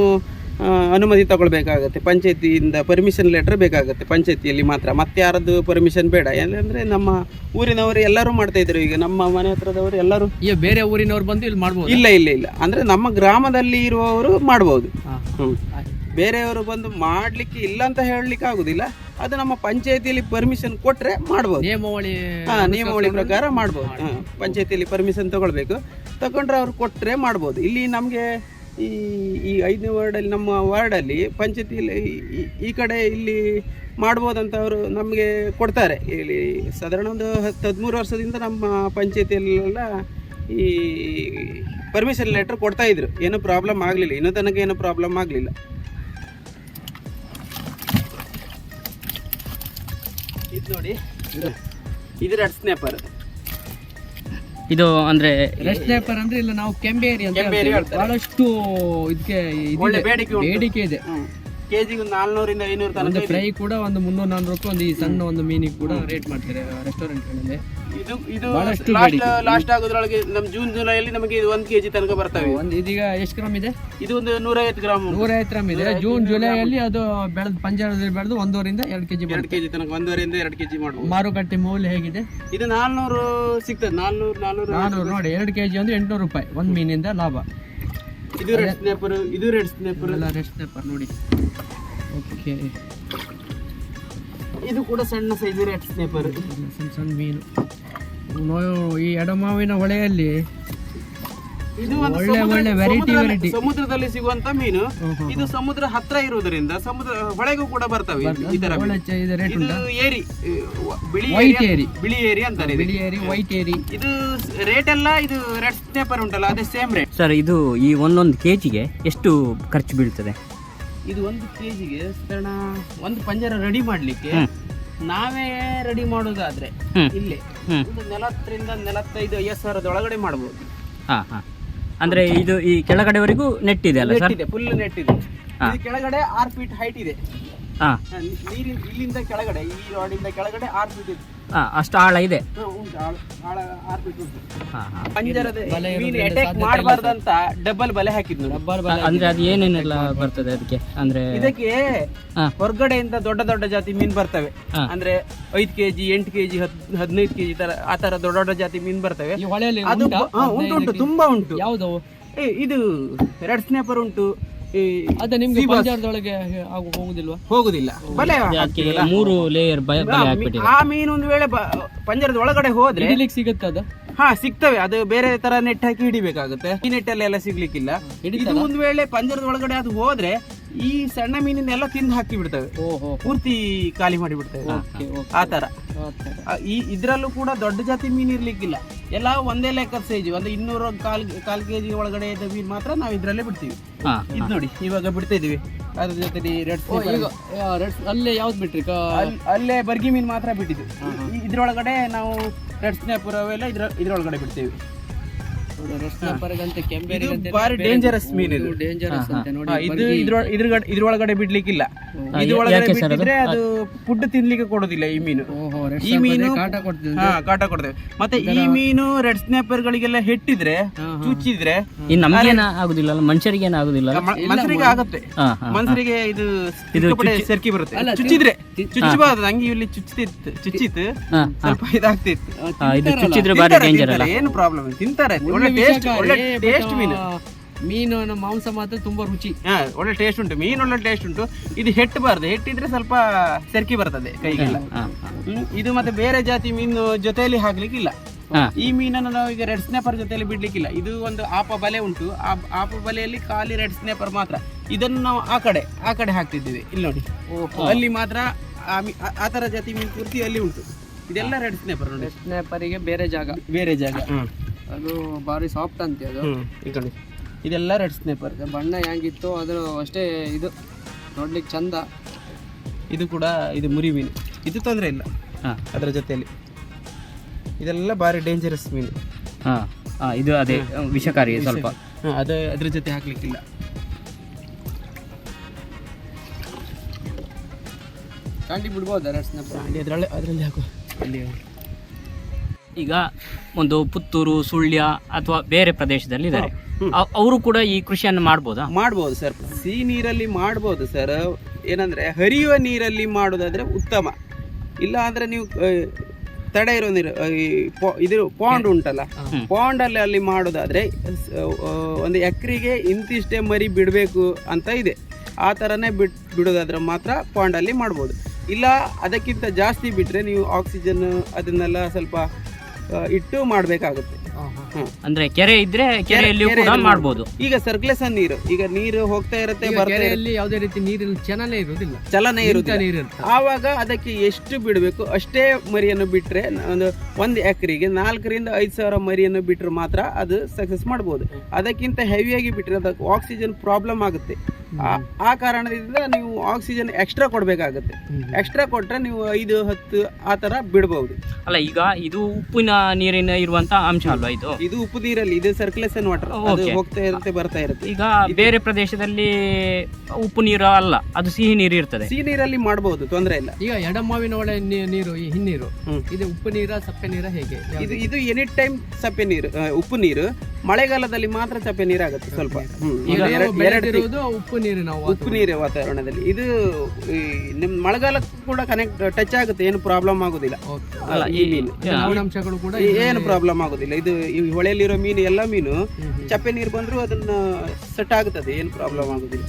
[SPEAKER 2] ಅನುಮತಿ ತಗೊಳ್ಬೇಕಾಗತ್ತೆ. ಪಂಚಾಯತಿಯಿಂದ ಪರ್ಮಿಷನ್ ಲೆಟ್ರ್ ಬೇಕಾಗುತ್ತೆ ಪಂಚಾಯತಿಯಲ್ಲಿ ಮಾತ್ರ. ಮತ್ತೆ ಯಾರದ್ದು ಪರ್ಮಿಷನ್ ಬೇಡ. ಯಾಕಂದ್ರೆ ನಮ್ಮ ಊರಿನವರು ಎಲ್ಲರೂ ಮಾಡ್ತಾ ಇದ್ರು. ಈಗ ನಮ್ಮ ಮನೆ ಹತ್ರದವರು ಎಲ್ಲರೂ
[SPEAKER 3] ಈಗ ಬೇರೆ ಊರಿನವ್ರು ಬಂದು ಇಲ್ಲಿ ಮಾಡ್ಬೋದು?
[SPEAKER 2] ಇಲ್ಲ ಇಲ್ಲ ಇಲ್ಲ. ಅಂದ್ರೆ ನಮ್ಮ ಗ್ರಾಮದಲ್ಲಿ ಇರುವವರು ಮಾಡ್ಬೋದು.
[SPEAKER 3] ಹ್ಞೂ
[SPEAKER 2] ಬೇರೆಯವರು ಬಂದು ಮಾಡ್ಲಿಕ್ಕೆ ಇಲ್ಲ ಅಂತ ಹೇಳಲಿಕ್ಕೆ ಆಗುದಿಲ್ಲ. ಅದು ನಮ್ಮ ಪಂಚಾಯತಿಯಲ್ಲಿ ಪರ್ಮಿಷನ್ ಕೊಟ್ರೆ ಮಾಡ್ಬೋದು.
[SPEAKER 3] ನಿಯಮಾವಳಿ
[SPEAKER 2] ಹಾ ನಿಯಮಾವಳಿ ಪ್ರಕಾರ ಮಾಡ್ಬೋದು. ಹಾ, ಪಂಚಾಯತಿಯಲ್ಲಿ ಪರ್ಮಿಷನ್ ತಗೊಳ್ಬೇಕು. ತಗೊಂಡ್ರೆ ಅವ್ರು ಕೊಟ್ಟರೆ ಮಾಡ್ಬೋದು. ಇಲ್ಲಿ ನಮಗೆ ಈ ಈ ಐದನೇ ವಾರ್ಡಲ್ಲಿ, ನಮ್ಮ ವಾರ್ಡಲ್ಲಿ ಪಂಚಾಯತಿಯಲ್ಲಿ ಈ- ಕಡೆ ಇಲ್ಲಿ ಮಾಡ್ಬೋದಂತ ಅವರು ನಮಗೆ ಕೊಡ್ತಾರೆ. ಇಲ್ಲಿ ಸಾಧಾರಣ ಒಂದು ಹತ್ತು ಹದಿಮೂರು ವರ್ಷದಿಂದ ನಮ್ಮ ಪಂಚಾಯತಿಯಲ್ಲೆಲ್ಲ ಈ ಪರ್ಮಿಷನ್ ಲೆಟ್ರ್ ಕೊಡ್ತಾಯಿದ್ರು ಏನೂ ಪ್ರಾಬ್ಲಮ್ ಆಗಲಿಲ್ಲ. ಇನ್ನೂ ತನಕ ಏನೂ ಪ್ರಾಬ್ಲಮ್ ಆಗಲಿಲ್ಲ. ಇದು ನೋಡಿ. ಇದು ರೆಡ್ ಸ್ನೇಪರ್
[SPEAKER 4] ಇದು ಅಂದ್ರೆ
[SPEAKER 3] ರೆಸ್ಟ್ ಪೇಪರ್ ಅಂದ್ರೆ ಇಲ್ಲ ನಾವು ಕೆಂಬೇರಿ ಅಂತ
[SPEAKER 2] ಕೆಂಬೇರಿ ಹೇಳ್ತಾರೆ.
[SPEAKER 3] ಬಹಳಷ್ಟು ಇದಕ್ಕೆ
[SPEAKER 2] ಒಳ್ಳೆ ಬೇಡಿಕೆ ಉಂಟು.
[SPEAKER 3] ಬೇಡಿಕೆ ಇದೆ
[SPEAKER 2] ಕೆಜಿಗೆ ಒಂದು ನಾಲ್ನೂರಿಂದ ಐನೂರು
[SPEAKER 3] ಒಂದು
[SPEAKER 2] ತನಕ ಇದೆ.
[SPEAKER 3] ಫ್ರೈ ಕೂಡ ಒಂದು ಮುನ್ನೂರು ನಾನ್ನೂರು ರೂಪಾಯಿ ಒಂದು ಈ ಸಣ್ಣ ಒಂದು ಮೀನಿಗೆ ಕೂಡ ರೇಟ್ ಮಾಡ್ತಾರೆ ರೆಸ್ಟೋರೆಂಟ್ಗಳಲ್ಲಿ
[SPEAKER 2] ಇದು ಇದು
[SPEAKER 3] ಬಹಳಷ್ಟು
[SPEAKER 2] ಲಾಸ್ಟ್
[SPEAKER 3] ಬೇಡಿಕೆ.
[SPEAKER 2] ಲಾಸ್ಟ್ ಆಗೋದ್ರೊಳಗೆ ನಮ್ಮ ಜೂನ್ ಜುಲೈಯಲ್ಲಿ ನಮಗೆ ಇದು ಒಂದು ಕೆಜಿ ತನಕ ಬರ್ತವೆ.
[SPEAKER 3] ಒಂದು ಇದೀಗ ಎಷ್ಟು ಗ್ರಾಮ್ ಇದೆ?
[SPEAKER 2] ಇದು ಒಂದು ನೂರೈವತ್ತು ಗ್ರಾಮ್.
[SPEAKER 3] ನೂರೈವತ್ತು ಗ್ರಾಮ್ ಇದೆ. ಜೂನ್ ಜುಲೈಯಲ್ಲಿ ಅದು ಬೆಳೆದು ಪಂಜಾಬದಲ್ಲಿ ಬೆಳೆದು ಒಂದೂವರಿಂದ ಎರಡು ಕೆಜಿ
[SPEAKER 2] ಎರಡು
[SPEAKER 3] ಬರುತ್ತೆ.
[SPEAKER 2] ಕೆಜಿ ತನಕ ಒಂದೂವರೆಯಿಂದ ಎರಡು ಕೆಜಿ ಮಾಡ್ಬೋದು.
[SPEAKER 3] ಮಾರುಕಟ್ಟೆ ಮೌಲ್ಯ ಹೇಗಿದೆ?
[SPEAKER 2] ಇದು ನಾಲ್ನೂರು ಸಿಗ್ತದೆ. ನಾಲ್ನೂರು ನಾಲ್ನೂರು
[SPEAKER 3] ನಾನೂರು ನೋಡಿ ಎರಡು ಕೆಜಿ ಅಂದ್ರೆ ಎಂಟುನೂರು ರೂಪಾಯಿ. ಒಂದು ಮೀನಿಂದ ಲಾಭ.
[SPEAKER 2] ಇದು ರೆಡ್ ಸ್ನೇಪರ್ ಇದು ರೆಡ್ ಸ್ನೇಪರ್
[SPEAKER 3] ಎಲ್ಲ ರೆಡ್ ಸ್ನೇಪರ್ ನೋಡಿ. ಓಕೆ
[SPEAKER 2] ಇದು ಕೂಡ ಸಣ್ಣ ಸೈಜ್ ರೆಡ್ ಸ್ನೇಪರ್
[SPEAKER 3] ಸಣ್ಣ ಸಣ್ಣ ಮೀನು. ನೋವು ಈ ಎಡಮಾವಿನ ಹೊಳೆಯಲ್ಲಿ
[SPEAKER 2] ಇದು ಒಂದು
[SPEAKER 3] ಒಳ್ಳೆ ಒಳ್ಳೆ ವೆರೈಟಿ
[SPEAKER 2] ಸಮುದ್ರದಲ್ಲಿ-
[SPEAKER 3] variety.
[SPEAKER 2] ಸಮುದ್ರದಲ್ಲಿ ಸಿಗುವಂತ ಮೀನು. ಇದು ಸಮುದ್ರ ಹತ್ರ ಇರುವುದರಿಂದ ಸಮುದ್ರ ಹೊಳೆಗೂ ಕೂಡ ಬರ್ತವೆ ಈ ತರ ಮೀನು.
[SPEAKER 3] ಇದು
[SPEAKER 2] ಏರಿ. ಬಿಳಿ
[SPEAKER 3] ವೈಟ್
[SPEAKER 2] ಏರಿ ಬಿಳಿ ಏರಿ ಅಂತಾರೆ ಇದಕ್ಕೆ.
[SPEAKER 3] ಬಿಳಿ ಏರಿ ವೈಟ್ ಏರಿ.
[SPEAKER 2] ಇದು ರೇಟ್ ಎಲ್ಲ ಇದು ರೆಡ್ ಸ್ನೇಪರ್ ಉಂಟಲ್ಲ ಅದೇ ಸೇಮ್ ರೇಟ್
[SPEAKER 4] ಸರ್ ಇದು ಈ ಒಂದೊಂದು ಕೆಜಿಗೆ ಎಷ್ಟು ಖರ್ಚು ಬೀಳ್ತದೆ?
[SPEAKER 2] ಇದು ಒಂದು ಕೆಜಿಗೆ ಸಾಧಾರಣ ಒಂದು ಪಂಜರ ರೆಡಿ ಮಾಡ್ಲಿಕ್ಕೆ ನಾವೇ ರೆಡಿ ಮಾಡೋದಾದ್ರೆ ಇಲ್ಲಿ. ಒಂದು ನಲವತ್ತರಿಂದ ನಲವತ್ತೈದು ಐವತ್ತು ಸಾವಿರದ ಒಳಗಡೆ ಮಾಡ್ಬೋದು.
[SPEAKER 4] ಹಾ ಹಾ. ಅಂದ್ರೆ ಇದು ಈ ಕೆಳಗಡೆವರೆಗೂ ನೆಟ್ಟಿದೆ ಅಲ್ಲ ಸರ್?
[SPEAKER 2] ನೆಟ್ ಇದೆ. ಫುಲ್ ನೆಟ್ಟಿದೆ. ಇದು ಕೆಳಗಡೆ ಆರು ಫೀಟ್ ಹೈಟ್ ಇದೆ.
[SPEAKER 4] ಹಾ.
[SPEAKER 2] ನೀರಿನ ಇಲ್ಲಿಂದ ಕೆಳಗಡೆ ಈ ರೋಡಿಂದ ಕೆಳಗಡೆ ಆರು ಫೀಟ್ ಇದೆ.
[SPEAKER 4] ಹಾ ಅಷ್ಟು ಆಳ ಇದೆ
[SPEAKER 2] ಮಾಡಬಾರ್ದಂತ ಡಬಲ್ ಬಲೆ ಹಾಕಿದ್ನು.
[SPEAKER 4] ಅಂದ್ರೆ ಅದು ಏನೇನೆಲ್ಲ ಬರ್ತದೆ ಅದಕ್ಕೆ? ಅಂದ್ರೆ
[SPEAKER 2] ಇದಕ್ಕೆ. ಹೊರಗಡೆಯಿಂದ ದೊಡ್ಡ ದೊಡ್ಡ ಜಾತಿ ಮೀನ್ ಬರ್ತವೆ. ಅಂದ್ರೆ ಐದ್ ಕೆಜಿ ಎಂಟು ಕೆಜಿ ಹದಿನೈದು ಕೆಜಿ ತರ ಆ ತರ ದೊಡ್ಡ ದೊಡ್ಡ ಜಾತಿ ಮೀನ್ ಬರ್ತವೆ.
[SPEAKER 3] ಈ ಹೊಳೆಯಲ್ಲಿ
[SPEAKER 2] ಅದು
[SPEAKER 3] ಉಂಟು?
[SPEAKER 2] ಉಂಟು ತುಂಬಾ ಉಂಟು.
[SPEAKER 3] ಯಾವ್ದು?
[SPEAKER 2] ಏ, ಇದು ರೆಡ್ ಸ್ನೇಪರ್ ಉಂಟು. ಈ
[SPEAKER 3] ಅದೇ ನಿಮ್ಗೆ
[SPEAKER 2] sea bass
[SPEAKER 3] ಪಂಜಾರದೊಳಗೆ ಆಗು ಹೋಗುದಿಲ್ವಾ?
[SPEAKER 2] ಹೋಗುದಿಲ್ಲ. ಬಲೆ ಹಾಕ್ತೀವಲ್ಲ?
[SPEAKER 4] ಮೂರು ಲೇಯರ್ ಬಲೆ
[SPEAKER 2] ಆ,
[SPEAKER 4] ಹಾಕ್ಬಿಟ್ಟಿದೆ.
[SPEAKER 2] ಆ ಮೀನು ಒಂದು ವೇಳೆ ಬ- ಪಂಜರದ ಒಳಗಡೆ ಹೋದ್ರೆ
[SPEAKER 3] ಹಿಡಿಲಿಕ್ಕೆ ಸಿಗುತ್ತೆ ಅದು?
[SPEAKER 2] ಹಾ ಸಿಗ್ತವೆ. ಅದು ಬೇರೆ ತರ ನೆಟ್ ಹಾಕಿ ಹಿಡಿಬೇಕಾಗುತ್ತೆ. ಈ ನೆಟ್ಟಲ್ಲಿ ಎಲ್ಲ ಸಿಗ್ಲಿಕ್ಕಿಲ್ಲ. ಇದು ಒಂದು ವೇಳೆ ಪಂಜರದ ಒಳಗಡೆ ಅದು ಹೋದ್ರೆ ಈ ಸಣ್ಣ ಮೀನಿನೆಲ್ಲ ತಿಂದು ಹಾಕಿ ಬಿಡ್ತವೆ.
[SPEAKER 3] ಓಹೋ
[SPEAKER 2] ಪೂರ್ತಿ ಖಾಲಿ ಮಾಡಿ ಬಿಡ್ತವೆ. ಆ ತರ ಈ ಇದ್ರಲ್ಲೂ ಕೂಡ ದೊಡ್ಡ ಜಾತಿ ಮೀನು ಇರ್ಲಿಕ್ಕಿಲ್ಲ. ಎಲ್ಲ ಒಂದೇ ಲೆಕ್ಕದ ಸೈಜ್ ಒಂದು ಇನ್ನೂರು ಕಾಲ್ ಕಾಲ್ ಕೆಜಿ ಒಳಗಡೆ ಇದ್ದ ಮೀನು ಮಾತ್ರ ನಾವು ಇದ್ರಲ್ಲೇ ಬಿಡ್ತೀವಿ. ಇದು ನೋಡಿ ಇವಾಗ ಬಿಡ್ತಾ ಇದೀವಿ ಅದ್ರ ಜೊತೆ ರೆಡ್
[SPEAKER 3] ಅಲ್ಲೇ ಯಾವ್ದು ಬಿಟ್ರಿ?
[SPEAKER 2] ಅಲ್ಲೇ ಬರ್ಗಿ ಮೀನು ಮಾತ್ರ ಬಿಟ್ಟಿದ್ವಿ ಇದ್ರೊಳಗಡೆ ನಾವು ರೆಡ್ ಸ್ನೇಪರ್ ಅವೆಲ್ಲ ಇದ್ರ ಇದ್ರೊಳಗಡೆ ಬಿಡ್ತೀವಿ.
[SPEAKER 3] ಕೆಂಬೇರಿ
[SPEAKER 2] ಬಾರಿ ಡೇಂಜರಸ್ ಮೀನು ಇದು.
[SPEAKER 3] ಡೇಂಜರಸ್ ಅಂತೆ ನೋಡಿ
[SPEAKER 2] ಇದು ಇದ್ರ ಇದ್ರ ಇದ್ರೊಳಗಡೆ ಬಿಡ್ಲಿಕ್ಕಿಲ್ಲ. ಇದ್ರೊಳಗಡೆ
[SPEAKER 4] ಅದು?
[SPEAKER 2] ಬಿಟ್ಟಿದ್ರೆ ಅದು ಫುಡ್ ತಿನ್ಲಿಕ್ಕೆ ಕೊಡೋದಿಲ್ಲ ಈ ಮೀನು. ಈ ಮೀನು
[SPEAKER 3] ಕಾಟ ಕೊಡ್ತದೆ
[SPEAKER 2] ಹಾ ಕಾಟ ಕೊಡ್ತೇವೆ ಮತ್ತೆ ಈ ಮೀನು ರೆಡ್ ಸ್ನಾಪರ್ ಗಳಿಗೆಲ್ಲ ಹೆಟ್ಟಿದ್ರೆ. ಚುಚ್ಚಿದ್ರೆ
[SPEAKER 4] ಆಗುದಿಲ್ಲ ಮನುಷ್ಯರಿಗೆ ಏನಾಗುದಿಲ್ಲ ಆಗುದಿಲ್ಲ
[SPEAKER 2] ಮನುಷ್ಯರಿಗೆ ಆಗುತ್ತೆ. ಮನುಷ್ಯರಿಗೆ ಇದು
[SPEAKER 4] ಇದು
[SPEAKER 2] ಸೆರ್ಕಿ ಬರುತ್ತೆ. ಚುಚ್ಚಿದ್ರೆ ಚುಚ್ಚಬಾರ್ದು ಹಂಗೆ ಇಲ್ಲಿ ಚುಚ್ಚಿತ್ತು. ಚುಚ್ಚಿತ್ತು ಸ್ವಲ್ಪ ಇದಾಗ್ತಿತ್ತು.
[SPEAKER 4] ಹಾ, ಇದು ಚುಚ್ಚಿದ್ರೆ ಬಾರಿ ಡೇಂಜರ್ ಅಲ್ಲ?
[SPEAKER 2] ಏನು ಪ್ರಾಬ್ಲಮ್ ತಿಂತಾರೆ. ಒಳ್ಳೆ ಟೇಸ್ಟ್ ಮೀನು.
[SPEAKER 3] ಮೀನು ಮಾಂಸ ಮಾತ್ರ ತುಂಬಾ ರುಚಿ.
[SPEAKER 2] ಹಾ ಒಳ್ಳೆ ಟೇಸ್ಟ್ ಉಂಟು. ಮೀನು ಒಳ್ಳೆ ಟೇಸ್ಟ್ ಉಂಟು. ಇದು ಹೆಟ್ಟಬಾರ್ದು ಹೆಟ್ಟಿದ್ರೆ ಸ್ವಲ್ಪ ಸೆರ್ಕಿ ಬರ್ತದೆ ಕೈಗೆಲ್ಲ. ಇದು ಮತ್ತೆ ಬೇರೆ ಜಾತಿ ಮೀನು ಜೊತೆಯಲ್ಲಿ ಹಾಕ್ಲಿಕ್ಕಿಲ್ಲ. ಈ ಮೀನನ್ನು ನಾವು ಈಗ ರೆಡ್ ಸ್ನೇಪರ್ ಜೊತೆಯಲ್ಲಿ ಬಿಡ್ಲಿಕ್ಕಿಲ್ಲ. ಇದು ಒಂದು ಆಪ ಬಲೆ ಉಂಟು. ಆ ಆಪ ಬಲೆಯಲ್ಲಿ ಖಾಲಿ ರೆಡ್ ಸ್ನೇಪರ್ ಮಾತ್ರ. ಇದನ್ನು ನಾವು ಆ ಕಡೆ ಆ ಕಡೆ ಹಾಕ್ತಿದ್ದೀವಿ. ಇಲ್ಲಿ ನೋಡಿ. ಅಲ್ಲಿ ಮಾತ್ರ ಆ ತರ ಜಾತಿ ಮೀನು ಪೂರ್ತಿ ಅಲ್ಲಿ ಉಂಟು. ಇದೆಲ್ಲ ರೆಡ್ ಸ್ನೇಪರ್ ನೋಡಿ.
[SPEAKER 3] ಸ್ನೇಪರಿಗೆ ಬೇರೆ ಜಾಗ.
[SPEAKER 2] ಬೇರೆ ಜಾಗ.
[SPEAKER 3] ಅದು ಬಾರಿ ಸಾಫ್ಟ್ ಅಂತೆ ಅದು.
[SPEAKER 2] ಕಡೆ. ಇದೆಲ್ಲ ರೆಡ್ ಸ್ನೇಪರ್
[SPEAKER 3] ಬಣ್ಣ ಹೆಂಗಿತ್ತು ಅದು ಅಷ್ಟೇ ಇದು. ನೋಡ್ಲಿಕ್ಕೆ ಚಂದ.
[SPEAKER 2] ಇದು ಕೂಡ ಇದು ಮುರಿ ಮೀನು. ಇದು ತೊಂದರೆ ಇಲ್ಲ.
[SPEAKER 4] ಹಾಂ.
[SPEAKER 2] ಅದರ ಜೊತೆಯಲ್ಲಿ. ಇದೆಲ್ಲ ಭಾರಿ ಡೇಂಜರಸ್ ಮೀನು.
[SPEAKER 4] ಹಾಂ ಹಾಂ ಇದು ಅದೇ ವಿಷಕಾರಿ ಸ್ವಲ್ಪ.
[SPEAKER 2] ಹಾ, ಅದು ಅದ್ರ ಜೊತೆ ಹಾಕ್ಲಿಕ್ಕಿಲ್ಲ.
[SPEAKER 3] ಕಾಂಡಿ ಬಿಡ್ಬೋದಾ ರೆಡ್ ಸ್ನೇಪರ್
[SPEAKER 2] ಅದರಲ್ಲಿ ಅದರಲ್ಲೇ ಅದರಲ್ಲಿ ಹಾಕು. ಅಲ್ಲಿ
[SPEAKER 4] ಈಗ ಒಂದು ಪುತ್ತೂರು ಸುಳ್ಯ ಅಥವಾ ಬೇರೆ ಪ್ರದೇಶದಲ್ಲಿ ಇದ್ದಾರೆ ಅವರು ಕೂಡ ಈ ಕೃಷಿಯನ್ನು ಮಾಡ್ಬೋದಾ?
[SPEAKER 2] ಮಾಡ್ಬೋದು ಸರ್. ಸಿಹಿ ನೀರಲ್ಲಿ ಮಾಡ್ಬೋದು ಸರ್. ಏನಂದ್ರೆ ಹರಿಯುವ ನೀರಲ್ಲಿ ಮಾಡೋದಾದ್ರೆ ಉತ್ತಮ. ಇಲ್ಲ ಅಂದ್ರೆ ನೀವು ತಡೆ ಇರೋ ನೀರು ಈ ಇದು ಪಾಂಡ್ ಉಂಟಲ್ಲ ಪಾಂಡ್ ಅಲ್ಲಿ ಅಲ್ಲಿ ಮಾಡೋದಾದ್ರೆ ಒಂದು ಎಕರೆಗೆ ಇಂತಿಷ್ಟೇ ಮರಿ ಬಿಡಬೇಕು ಅಂತ ಇದೆ. ಆ ಥರನೇ ಬಿಟ್ ಬಿಡೋದಾದ್ರೆ ಮಾತ್ರ ಪಾಂಡಲ್ಲಿ ಮಾಡ್ಬೋದು. ಇಲ್ಲ ಅದಕ್ಕಿಂತ ಜಾಸ್ತಿ ಬಿಟ್ಟರೆ ನೀವು ಆಕ್ಸಿಜನ್ ಅದನ್ನೆಲ್ಲ ಸ್ವಲ್ಪ ಇಟ್ಟು ಮಾಡಬೇಕಾಗುತ್ತೆ.
[SPEAKER 4] ಅಂದ್ರೆ ಕೆರೆ ಇದ್ರೆ ಕೆರೆಯಲ್ಲಿ ಕೂಡ
[SPEAKER 2] ಮಾಡಬಹುದು
[SPEAKER 4] ಮಾಡ್ಬೋದು
[SPEAKER 2] ಈಗ ಸರ್ಕ್ಯುಲೇಷನ್ ನೀರು. ಈಗ ನೀರು ಹೋಗ್ತಾ ಇರುತ್ತೆ
[SPEAKER 3] ಕೆರೆಯಲ್ಲಿ ಯಾವುದೇ ರೀತಿ ನೀರಿನ ಚಲನೆ ಇರುವುದಿಲ್ಲ.
[SPEAKER 2] ಚಲನೆ
[SPEAKER 3] ಇರುತ್ತೆ?
[SPEAKER 2] ಆವಾಗ ಅದಕ್ಕೆ ಎಷ್ಟು ಬಿಡಬೇಕು? ಅಷ್ಟೇ ಮರಿಯನ್ನು ಬಿಟ್ಟರೆ ಒಂದು ಒಂದು ಎಕರೆಗೆ ನಾಲ್ಕರಿಂದ ಐದು ಸಾವಿರ ಮರಿಯನ್ನು ಬಿಟ್ಟರೆ ಮಾತ್ರ ಅದು ಸಕ್ಸಸ್ ಮಾಡಬಹುದು ಅದಕ್ಕಿಂತ ಹೆವಿಯಾಗಿ ಬಿಟ್ಟರೆ ಅದಕ್ಕೆ ಆಕ್ಸಿಜನ್ ಪ್ರಾಬ್ಲಮ್ ಆಗುತ್ತೆ. ಆ- ಆ ಕಾರಣದಿಂದ ನೀವು ಆಕ್ಸಿಜನ್ ಎಕ್ಸ್ಟ್ರಾ ಕೊಡಬೇಕಾಗುತ್ತೆ. ಎಕ್ಸ್ಟ್ರಾ ಕೊಟ್ಟರೆ ನೀವು ಐದು ಹತ್ತು ಆ ಥರ ಬಿಡ್ಬೋದು.
[SPEAKER 4] ಅಲ್ಲ ಈಗ ಇದು ಉಪ್ಪಿನ ನೀರಿನ ಇರುವಂಥ ಅಂಶ ಅಲ್ವಾ ಇದು?
[SPEAKER 2] ಇದು ಉಪ್ಪು ನೀರಲ್ಲಿ ಇದು ಸರ್ಕ್ಯುಲೇಷನ್ ವಾಟರ್
[SPEAKER 4] Okay.
[SPEAKER 2] ಹೋಗ್ತಾ ಇರುತ್ತೆ ಬರ್ತಾ ಇರುತ್ತೆ.
[SPEAKER 4] ಈಗ ಬೇರೆ ಪ್ರದೇಶದಲ್ಲಿ ಉಪ್ಪು ನೀರು ಅಲ್ಲ ಅದು ಸಿಹಿ ನೀರು ಇರ್ತದೆ.
[SPEAKER 2] ಸಿಹಿ ನೀರಲ್ಲಿ ಮಾಡಬಹುದು ತೊಂದರೆ ಇಲ್ಲ.
[SPEAKER 3] ಈಗ ಎಡಮಾವಿನ ಒಳ ನೀರು ಈ ಹಿನ್ನೀರು
[SPEAKER 2] ಹ್ಮ್.
[SPEAKER 3] ಇದು ಉಪ್ಪು ನೀರ ಸಪ್ಪೆ ನೀರ ಹೇಗೆ?
[SPEAKER 2] ಇದು ಇದು ಎನಿ ಟೈಮ್ ಸಪ್ಪೆ ನೀರು ಆ, ಉಪ್ಪು ನೀರು ಮಳೆಗಾಲದಲ್ಲಿ ಮಾತ್ರ ಸಪ್ಪೆ ನೀರಾಗುತ್ತೆ ಸ್ವಲ್ಪ. ಹ್ಮ್.
[SPEAKER 3] ಈಗ
[SPEAKER 2] ಒಂದು
[SPEAKER 3] ನಾವು
[SPEAKER 2] ಎರಡು- ಎರಡು ತಿ-
[SPEAKER 3] ಬೆಳೆದಿರುವುದು ಉಪ್ಪು ನೀರಿನ
[SPEAKER 2] ಉಪ್ಪು ನೀರು ವಾತಾವರಣದಲ್ಲಿ. ಇದು ಈ ನಿಮ್ ಮಳೆಗಾಲಕ್ಕೂ ಕೂಡ ಕನೆಕ್ಟ್ ಟಚ್ ಆಗುತ್ತೆ ಏನು ಪ್ರಾಬ್ಲಮ್ ಆಗುದಿಲ್ಲ.
[SPEAKER 4] ಅಲ್ಲ
[SPEAKER 2] ಈ ಮೀನು.
[SPEAKER 3] ಕೂಡ
[SPEAKER 2] ಏನು ಪ್ರಾಬ್ಲಮ್ ಆಗುದಿಲ್ಲ. ಇದು ಈ ಹೊಳೆಯಲ್ಲಿರೋ ಮೀನು ಎಲ್ಲ ಮೀನು. ಚಪ್ಪೆ ನೀರು ಬಂದರೂ ಅದನ್ನ ಸೆಟ್ ಆಗುತ್ತದೆ ಏನು ಪ್ರಾಬ್ಲಮ್ ಆಗೋದಿಲ್ಲ